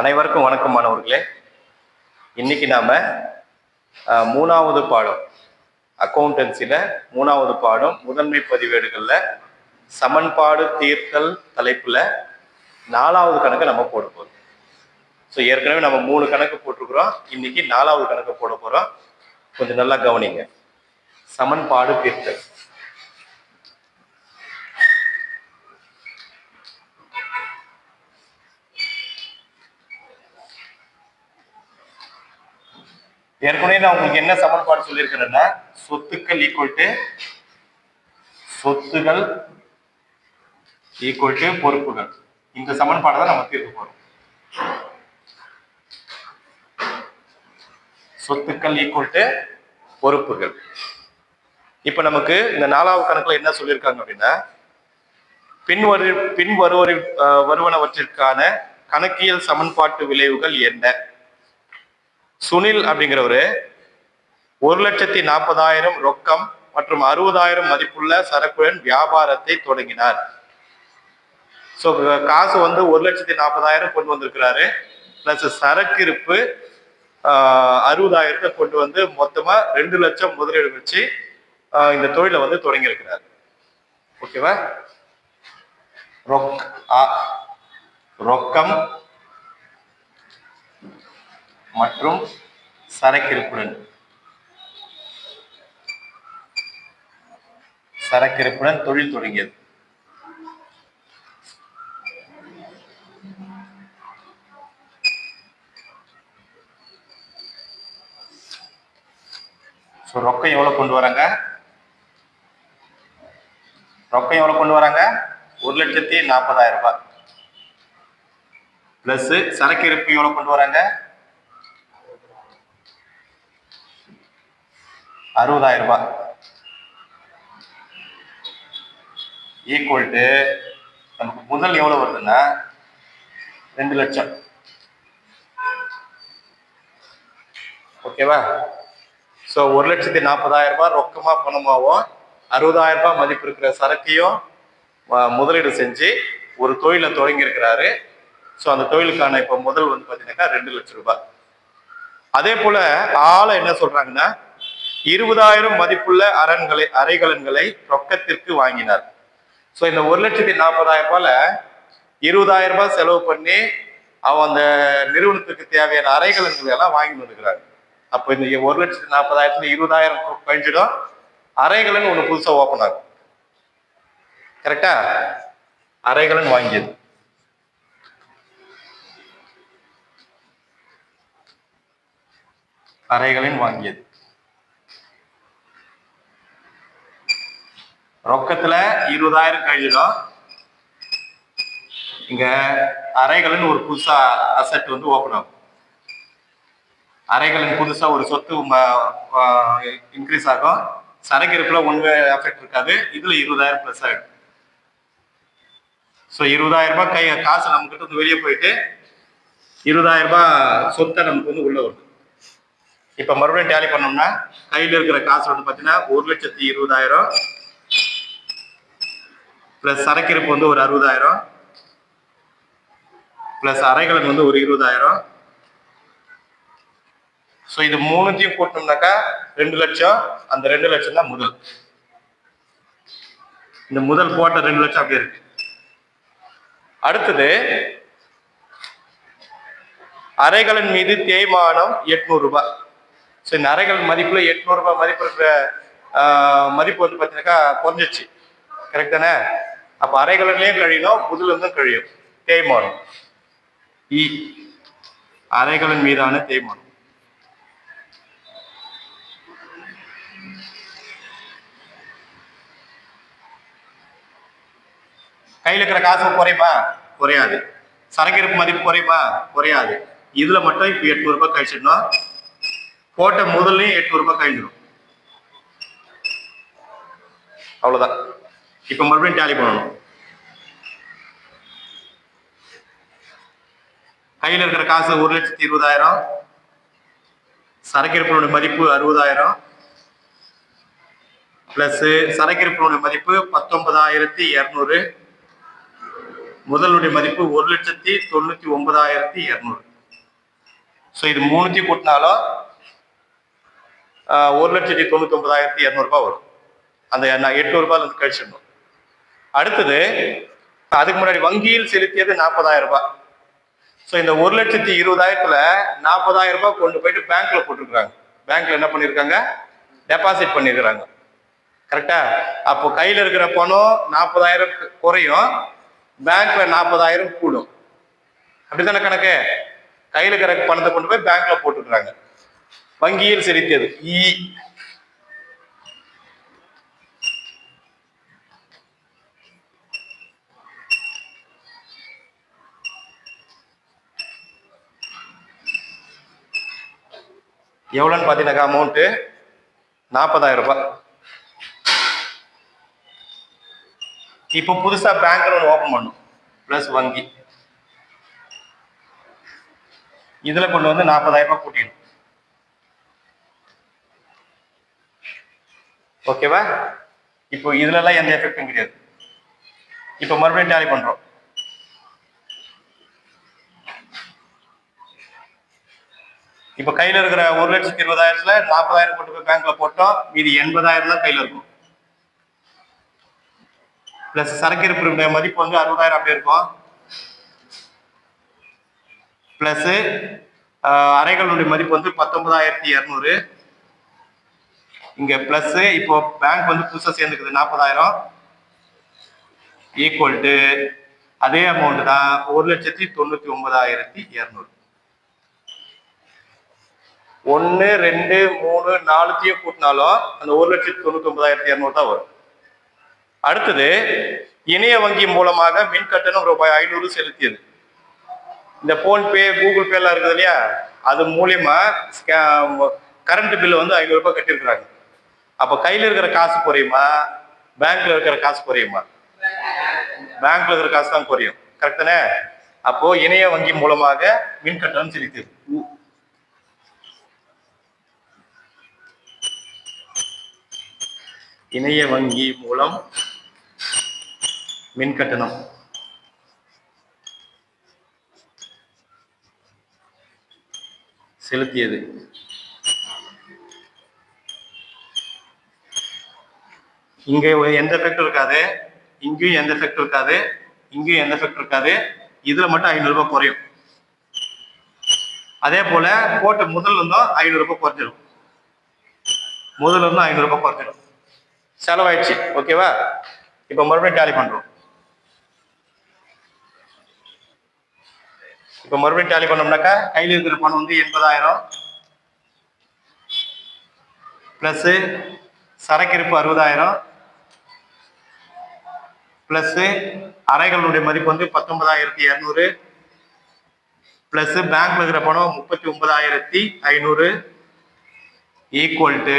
அனைவருக்கும் வணக்கம் மாணவர்களே. இன்னைக்கு நாம மூணாவது பாடம் அக்கௌண்டன்சில மூணாவது பாடம் முதன்மை பதிவேடுகளில் சமன்பாடு தீர்த்தல் தலைப்புல நாலாவது கணக்கை நம்ம போட போறோம். ஸோ ஏற்கனவே நம்ம மூணு கணக்கு போட்டிருக்கிறோம். இன்னைக்கு நாலாவது கணக்கு போட போறோம். கொஞ்சம் நல்லா கவனிங்க. சமன்பாடு தீர்த்தல். ஏற்கனவே நான் உங்களுக்கு என்ன சமன்பாடு சொல்லியிருக்கிறேன்னா சொத்துக்கள் ஈக்குவல் டு சொத்துகள் ஈக்குவல் டு பொறுப்புகள். இந்த சமன்பாடை தான் நம்ம தீர்க்க போறோம். சொத்துக்கள் ஈக்குவல் டு பொறுப்புகள். இப்ப நமக்கு இந்த நாலாவது கணக்குல என்ன சொல்லியிருக்காங்க அப்படின்னா பின்வரு பின்வருவரி அஹ், வருவனவற்றிற்கான கணக்கியல் சமன்பாட்டு விளைவுகள் என்ன? சுனில் அப்படிங்கிறவரு ஒரு லட்சத்தி நாற்பதாயிரம் ரொக்கம் மற்றும் அறுபதாயிரம் மதிப்புள்ள சரக்குடன் வியாபாரத்தை தொடங்கினார். ஸோ காசு வந்து ஒரு லட்சத்தி நாற்பதாயிரம் கொண்டு வந்திருக்கிறாரு. பிளஸ் சரக்கு இருப்பு அறுபதாயிரத்தை கொண்டு வந்து மொத்தமா ரெண்டு லட்சம் முதலீடு வச்சு இந்த தொழிலை வந்து தொடங்கியிருக்கிறார். ஓகேவா ரொக் ஆ- ரொக்கம் மற்றும் சரக்கிருப்புடன். சரக்கிருப்புடன் தொழில் தொடங்கியது. ஸோ ரொக்கம் எவ்வளவு கொண்டு வராங்க? ரொக்கம் எவ்வளவு கொண்டு வராங்க? ஒரு லட்சத்தி நாற்பதாயிரம் ரூபாய். ப்ளஸ்ஸு சரக்கு இருப்பு எவ்வளவு கொண்டு வராங்க? அறுபதாயிரம் ரூபாய். ஈக்குவல் டு நமக்கு முதல் எவ்வளோ வருதுன்னா ரெண்டு லட்சம். ஓகேவா ஸோ ஒரு லட்சத்தி நாற்பதாயிரம் ரூபாய் ரொக்கமாக பணமாகவும் அறுபதாயிரம் ரூபாய் மதிப்பு இருக்கிற சரக்கையும் முதலீடு செஞ்சு ஒரு தொழிலை தொடங்கியிருக்கிறாரு. ஸோ அந்த தொழிலுக்கான இப்போ முதல் வந்து பார்த்தீங்கன்னாக்கா ரெண்டு லட்சம் ரூபாய். அதே போல் ஆளை என்ன சொல்கிறாங்கன்னா இருபதாயிரம் மதிப்புள்ள அரண்களை அரைகலன்களை ரொக்கத்திற்கு வாங்கினார். ஸோ இந்த ஒரு லட்சத்தி நாற்பதாயிரம் ரூபாயில இருபதாயிரம் ரூபாய் செலவு பண்ணி அவன் அந்த நிறுவனத்துக்கு தேவையான அரைகலன்களை எல்லாம் வாங்கி வந்துக்கிறாங்க அப்போ இந்த ஒரு லட்சத்தி நாற்பதாயிரத்துல இருபதாயிரம் கழிஞ்சிடும். அரைகலன் ஒன்று புதுசாக ஓப்பன் ஆகும் கரெக்டா அரைகலன் வாங்கியது. அறைகளின் வாங்கியது. ரொக்கத்துல இருபதாயிரம் கழிஞ்சிடும். இங்க அறைகளின் ஒரு புதுசா அசெட் வந்து ஓபன் ஆகும். அறைகளின் புதுசா ஒரு சொத்து இன்க்ரீஸ் ஆகும். சரக்கு இருப்புல ஒன்று எஃபெக்ட் இருக்காது. இதுல இருபதாயிரம் பிளஸ் ஆகிடும் ஸோ இருபதாயிரம் ரூபாய் கை காசு நம்ம கிட்ட இருந்து வெளியே போயிட்டு இருபதாயிரம் ரூபாய் சொத்தை நமக்கு வந்து உள்ள வருது. இப்ப மறுபடியும் டேலி பண்ணோம்னா கையில இருக்கிற காசு வந்து பாத்தீங்கன்னா ஒரு லட்சத்தி இருபதாயிரம். பிளஸ் சரக்கிருப்பு வந்து ஒரு அறுபதாயிரம். பிளஸ் அரைகலன் வந்து ஒரு இருபதாயிரம். ஸோ இது மூணுத்தையும் கூட்டினோம்னாக்கா ரெண்டு லட்சம். அந்த ரெண்டு லட்சம் தான் முதல். இந்த முதல் போட்ட ரெண்டு லட்சம் அப்படியே இருக்கு. அடுத்தது அறைகளின் மீது தேய்மானம் எட்நூறு ரூபாய். ஸோ இந்த அறைகள் மதிப்புல எட்நூறு ரூபாய் மதிப்பு இருக்கிற மதிப்பு வந்து பார்த்தீங்கன்னாக்கா குறைஞ்சிச்சு கரெக்ட் தானே? அப்போ அறைகளிலையும் கழியணும் முதல்ல இருந்தும் கழியும். தேய்மானம். இ. அரைகலன் மீதான தேய்மானம். கையில் இருக்கிற காசு குறையுமா? குறையாது. சரக்கு இருப்பு மதிப்பு குறையுமா? குறையாது. இதுல மட்டும் இப்போ எட்நூறு ரூபாய் கழிச்சிடணும். போட்ட முதல்லையும் எட்நூறு ரூபாய் கழிஞ்சிடும் அவ்வளவுதான். இப்ப மறுபடியும் டேலி பண்ணணும். கையில் இருக்கிற காசு ஒரு லட்சத்தி இருபதாயிரம். சரக்கு மதிப்பு அறுபதாயிரம். பிளஸ் சரக்கு மதிப்பு பத்தொன்பதாயிரத்தி இரநூறு. முதலுடைய மதிப்பு ஒரு லட்சத்தி தொண்ணூத்தி ஒன்பதாயிரத்தி இரநூறு. ஸோ இது மூணுத்தையும் கூட்டினாலும் ஒரு லட்சத்தி தொண்ணூத்தி ஒன்பதாயிரத்தி இரநூறுபா வரும். அந்த நான் எட்நூறுபால கழிச்சிடணும். அடுத்தது அதுக்கு முன்னாடி வங்கியில் செலுத்தியது நாற்பதாயிரம் ரூபாய். ஸோ இந்த ஒரு லட்சத்தி இருபதாயிரத்துல நாற்பதாயிரம் ரூபாய் கொண்டு போயிட்டு பேங்க்ல போட்டிருக்காங்க பேங்க்ல என்ன பண்ணியிருக்காங்க டெபாசிட் பண்ணியிருக்கிறாங்க கரெக்டா அப்போ கையில இருக்கிற பணம் நாற்பதாயிரம் குறையும். பேங்க்ல நாற்பதாயிரம் கூடும். அப்படித்தானே கணக்கு? கையில இருக்கிற பணத்தை கொண்டு போய் பேங்க்ல போட்டுக்கிறாங்க. வங்கியில் செலுத்தியது. இ எவ்வளோன்னு பார்த்தீங்கன்னாக்கா அமௌண்ட்டு நாற்பதாயிரம் ரூபாய். இப்போ புதுசாக பேங்க் ஒன்று ஓப்பன் பண்ணும். ப்ளஸ் வங்கி. இதில் கொண்டு வந்து நாற்பதாயிரம் ரூபாய் கூட்டிடும். ஓகேவா இப்போ இதுலலாம் எந்த எஃபெக்டும் கிடையாது. இப்போ மறுபடியும் டேலி பண்ணுறோம் இப்போ கையில இருக்கிற ஒரு லட்சத்தி இருபதாயிரத்துல நாற்பதாயிரம் கொண்டு போய் பேங்க்ல போட்டோம். மீதி எண்பதாயிரம் தான் கையில இருக்கும். பிளஸ் சரக்கு இருப்பினுடைய மதிப்பு வந்து அறுபதாயிரம் அப்படி இருக்கும். பிளஸ் அறைகளுடைய மதிப்பு வந்து பத்தொன்பதாயிரத்தி இரநூறு. இங்க பிளஸ் இப்போ பேங்க் வந்து புதுசா சேர்ந்துக்குது நாற்பதாயிரம். ஈக்குவல் டு அதே அமௌண்ட் தான் ஒரு லட்சத்தி தொண்ணூத்தி ஒன்பதாயிரத்தி இரநூறு. ஒன்னு ரெண்டு மூணு நாலுத்தையும் கூட்டினாலும் அந்த ஒரு லட்சத்தி தொண்ணூத்தி ஒன்பதாயிரத்தி இரநூறு தான் வரும். அடுத்தது இணைய வங்கி மூலமாக மின் கட்டணம் ரூபாய் ஐநூறு செலுத்தியது. இந்த போன்பே கூகுள் பேலாம் இருக்குது இல்லையா? அது மூலியமா கரண்ட் பில் வந்து ஐநூறு ரூபாய் கட்டியிருக்கிறாங்க. அப்ப கையில இருக்கிற காசு குறையுமா? பேங்க்ல இருக்கிற காசு குறையுமா? பேங்க்ல இருக்கிற காசு தான் குறையும். கரெக்ட் தானே? அப்போ இணைய வங்கி மூலமாக மின் கட்டணம் செலுத்தியது. இணைய வங்கி மூலம் மின் கட்டணம். செலுத்தியது. இங்க எந்த எஃபெக்ட் இருக்காது? இங்கேயும் எந்த எஃபெக்ட் இருக்காது? இங்கேயும் எந்த எஃபெக்ட் இருக்காது? இதுல மட்டும் ஐநூறு ரூபாய் குறையும். அதே போல கோட்டை முதல்ல இருந்தோம் ஐநூறு ரூபாய் குறைஞ்சிடும் முதல்ல இருந்தோம் ஐநூறு ரூபாய் குறைஞ்சிடும் செலவாயிடுச்சு. ஓகேவா? இப்போ மறுபடியும் டேலி பண்ணுறோம் இப்போ மறுபடியும் டேலி பண்ணோம்னாக்கா கையில் இருக்கிற பணம் வந்து எண்பதாயிரம். ப்ளஸ்ஸு சரக்கு இருப்பு அறுபதாயிரம். ப்ளஸ்ஸு அறைகளுடைய மதிப்பு வந்து பத்தொன்பதாயிரத்தி இரநூறு. ப்ளஸ் பேங்க்ல இருக்கிற பணம் முப்பத்தி ஒன்பதாயிரத்தி ஐநூறு. ஈக்குவல் டு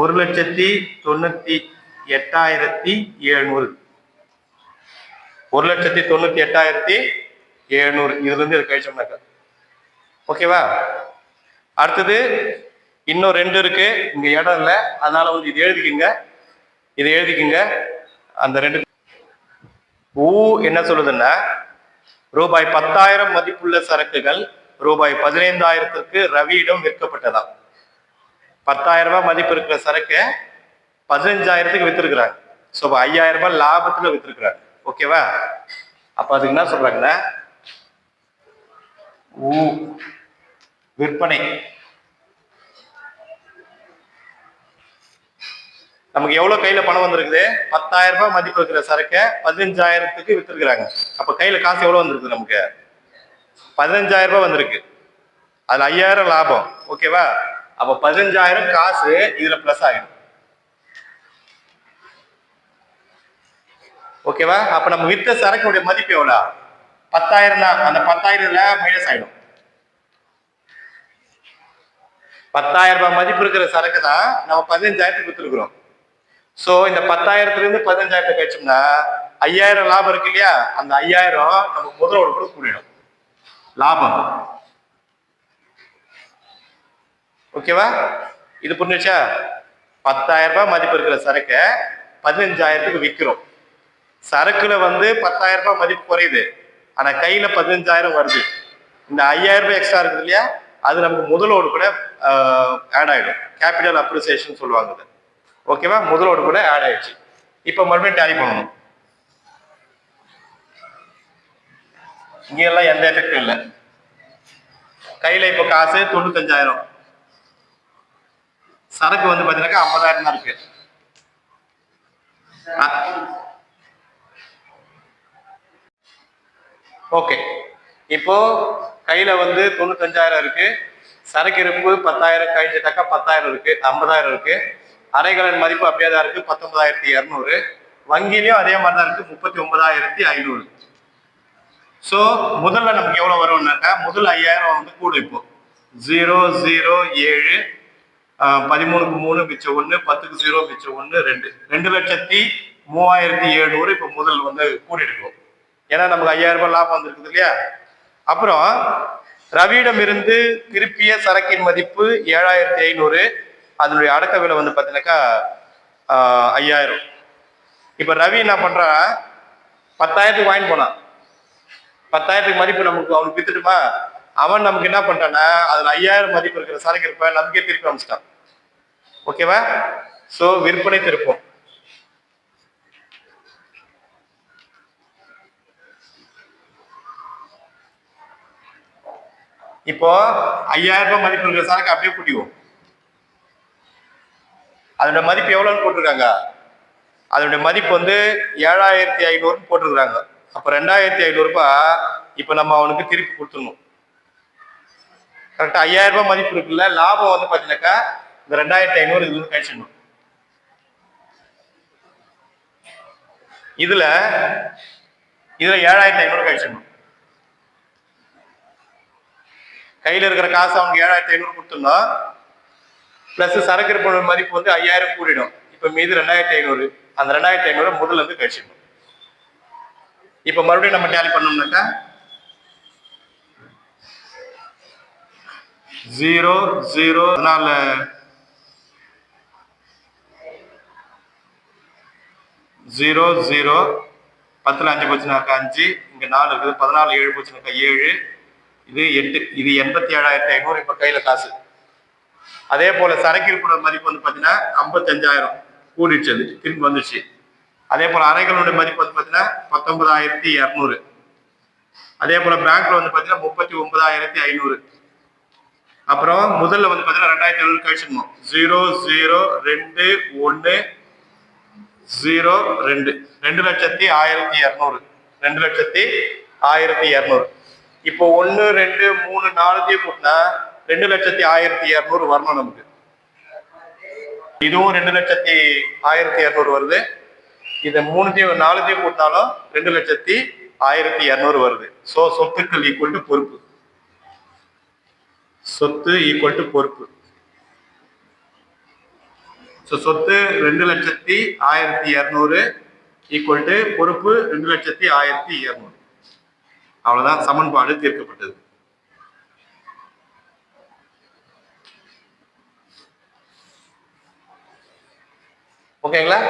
ஒரு லட்சத்தி தொண்ணூத்தி எட்டாயிரத்தி எழுநூறு. ஒரு லட்சத்தி தொண்ணூத்தி எட்டாயிரத்தி எழுநூறு. இதுல இருந்து இது கழிச்சோம்னாக்கா ஓகேவா? அடுத்தது இன்னும் ரெண்டு இருக்கு. இங்க இடம் இல்லை. அதனால வந்து இது எழுதிக்கிங்க. இதை எழுதிக்கிங்க. அந்த ரெண்டு ஊ என்ன சொல்லுதுன்னா ரூபாய் பத்தாயிரம் மதிப்புள்ள சரக்குகள் ரூபாய் பதினைந்தாயிரத்திற்கு ரவியிடம் விற்கப்பட்டதாம். பத்தாயிரம் ரூபாய் மதிப்பு இருக்கிற சரக்கு பதினஞ்சாயிரத்துக்கு வித்துருக்குறாங்க. ஸோ ஐயாயிரம் ரூபாய் லாபத்துல வித்துருக்குறாங்க. ஓகேவா அப்ப அதுக்கு என்ன சொல்றாங்கன்னா ஊ விற்பனை. நமக்கு எவ்வளவு கையில பணம் வந்திருக்குது? பத்தாயிரம் ரூபாய் மதிப்பு இருக்கிற சரக்கை பதினஞ்சாயிரத்துக்கு வித்துருக்குறாங்க. அப்ப கையில காசு எவ்வளவு வந்திருக்கு நமக்கு? பதினஞ்சாயிரம் ரூபாய் வந்திருக்கு. அதுல ஐயாயிரம் லாபம். ஓகேவா அப்ப பதினஞ்சாயிரம் காசு இதுல பிளஸ் ஆயிடும். ஓகேவா அப்ப நம்ம வித்த சரக்குடைய மதிப்பு எவ்வளவு பத்தாயிரம் தான். அந்த பத்தாயிரம்ல மைனஸ் ஆயிடும். பத்தாயிரம் ரூபாய் மதிப்பு இருக்கிற சரக்கு தான் நம்ம பதினஞ்சாயிரத்துக்கு வித்துருக்குறோம். சோ இந்த பத்தாயிரத்துல இருந்து பதினஞ்சாயிரத்தை கழிச்சோம்னா ஐயாயிரம் லாபம் இருக்கு இல்லையா? அந்த ஐயாயிரம் நம்ம முதலோட கூட கூடிடும். லாபம். ஓகேவா? இது புரிஞ்சுச்சா? பத்தாயிரம் ரூபாய் மதிப்பு இருக்கிற சரக்கை. பதினஞ்சாயிரத்துக்கு விற்கிறோம் சரக்குல வந்து பத்தாயிரம் ரூபாய் மதிப்பு குறையுது. ஆனா கையில பதினஞ்சாயிரம் வருது. இந்த ஐயாயிரம் ரூபாய் எக்ஸ்ட்ரா இருக்குது இல்லையா? அது நமக்கு முதலோடு கூட ஆட் ஆயிடும். கேபிட்டல் அப்ரிசியேஷன் சொல்லுவாங்க ஓகேவா? முதலோடு கூட ஆட் ஆயிடுச்சு. இப்போ மறுபடியும் டேலி பண்ணணும். இங்க எல்லாம் எந்த எஃபெக்டும் இல்லை. கையில இப்போ காசு தொண்ணூத்தஞ்சாயிரம். சரக்கு வந்து பார்த்தீங்கன்னாக்கா ஐம்பதாயிரம் தான் இருக்கு ஓகே. இப்போ கையில வந்து தொண்ணூத்தஞ்சாயிரம் இருக்கு. சரக்கு இருப்பு பத்தாயிரம் கழிஞ்சிட்டாக்கா பத்தாயிரம் இருக்கு ஐம்பதாயிரம் இருக்கு. அரைகலன் மதிப்பு அப்படியே தான் இருக்கு பத்தொன்பதாயிரத்தி இரநூறு. வங்கிலையும் அதே மாதிரி தான் இருக்கு முப்பத்தி ஒன்பதாயிரத்தி ஐநூறு. ஸோ முதல்ல நமக்கு எவ்வளோ வரும்னாக்கா முதல் ஐயாயிரம் வந்து கூட இப்போ. ஜீரோ ஜீரோ ஏழு பதிமூணுக்கு மூணு மிச்சம் ஒன்று பத்துக்கு ஜீரோ மிச்சம் ஒன்று ரெண்டு. ரெண்டு லட்சத்தி மூவாயிரத்தி எழுநூறு இப்போ முதல் வந்து கூடியிருக்கும் ஏன்னா நமக்கு ஐயாயிரம் ரூபாய் லாபம் வந்திருக்குது இல்லையா? அப்புறம் ரவியிடம் இருந்து திருப்பிய சரக்கின் மதிப்பு ஏழாயிரத்தி ஐநூறு. அதனுடைய அடக்க விலை வந்து பார்த்தீங்கன்னாக்கா ஐயாயிரம். இப்போ ரவி என்ன பண்ணுறா பத்தாயிரத்துக்கு வாங்கிட்டு போனான். பத்தாயிரத்துக்கு மதிப்பு நமக்கு அவனுக்கு வித்துட்டுமா? அவன் நமக்கு என்ன பண்ணிட்டான்னா அதுல ஐயாயிரம் மதிப்பு இருக்கிற சரக்கு இருப்ப நமக்கே திருப்பி அமிச்சிட்டான் ஓகேவா? சோ விற்பனை திருப்பம். இப்போ ஐயாயிரம் ரூபாய் மதிப்பு இருக்கிற சரக்கு அப்படியே கூட்டிவோம் அதோட மதிப்பு எவ்வளோன்னு போட்டிருக்காங்க? அதோட மதிப்பு வந்து ஏழாயிரத்தி ஐநூறுன்னு போட்டிருக்காங்க அப்போ ரெண்டாயிரத்தி ஐநூறுரூபா இப்போ நம்ம அவனுக்கு திருப்பி கொடுத்துடணும். கரெக்டா ஐயாயிரம் ரூபாய் மதிப்பு இருக்குல்ல லாபம் வந்து பாத்தீங்கன்னாக்கா இந்த ரெண்டாயிரத்தி ஐநூறு இதுல இருந்து கழிச்சிடணும் இதுல இதுல ஏழாயிரத்தி ஐநூறு கழிச்சிடணும் கையில இருக்கிற காசு அவனுக்கு ஏழாயிரத்தி ஐநூறு கொடுத்துருந்தோம் பிளஸ் சரக்கு இருப்போட மதிப்பு வந்து ஐயாயிரம் கூடிடும். இப்ப மீது ரெண்டாயிரத்தி ஐநூறு அந்த ரெண்டாயிரத்தி ஐநூறு முதல்ல இருந்து கழிச்சிடணும் இப்ப மறுபடியும் நம்ம டேலி பண்ணோம்னாக்கா ஜீரோ ஜீரோ அதனால ஜீரோ ஜீரோ பத்தில் அஞ்சு போச்சுனாக்கா அஞ்சு இங்கே நாலு இருக்குது பதினாலு ஏழு போச்சுனாக்கா ஏழு இது எட்டு இது எண்பத்தி ஏழாயிரத்தி ஐநூறு இப்போ கையில் காசு. அதே போல் சரக்கு இருப்போட மதிப்பு வந்து பார்த்தீங்கன்னா ஐம்பத்தஞ்சாயிரம் கூடிடுச்சு அது திரும்பி வந்துச்சு அதே போல் அறைகளுடைய மதிப்பு வந்து பார்த்தீங்கன்னா பத்தொன்பதாயிரத்தி இரநூறு. அதே போல் பேங்க்ல வந்து பார்த்தீங்கன்னா முப்பத்தி ஒன்பதாயிரத்தி ஐநூறு. அப்புறம் முதல்ல வந்து பார்த்தீங்கன்னா ரெண்டாயிரத்தி எழுநூறு கழிச்சுக்கணும். ஜீரோ ஜீரோ ரெண்டு ஒன்று ஜீரோ ரெண்டு. ரெண்டு லட்சத்தி ஆயிரத்தி இரநூறு. ரெண்டு லட்சத்தி ஆயிரத்தி இரநூறு. இப்போ ஒன்று ரெண்டு மூணு நாலுத்தையும் கூட்டினா ரெண்டு லட்சத்தி ஆயிரத்தி இரநூறு வரணும் நமக்கு. இதுவும் ரெண்டு லட்சத்தி ஆயிரத்தி இரநூறு வருது. இதை மூணுத்தையும் நாலுத்தையும் கூட்டினாலும் ரெண்டு லட்சத்தி ஆயிரத்தி இரநூறு வருது. ஸோ சொத்துக்கள் ஈக்குவல் டு பொறுப்பு. சொத்து ஈக்குவல் டு பொறுப்பு. ஸோ சொத்து ரெண்டு லட்சத்தி ஆயிரத்தி இரநூறு ஈக்குவல் டு பொறுப்பு ரெண்டு லட்சத்தி ஆயிரத்தி இரநூறு. அவ்வளவுதான் சமன்பாடு தீர்க்கப்பட்டது. ஓகேங்களா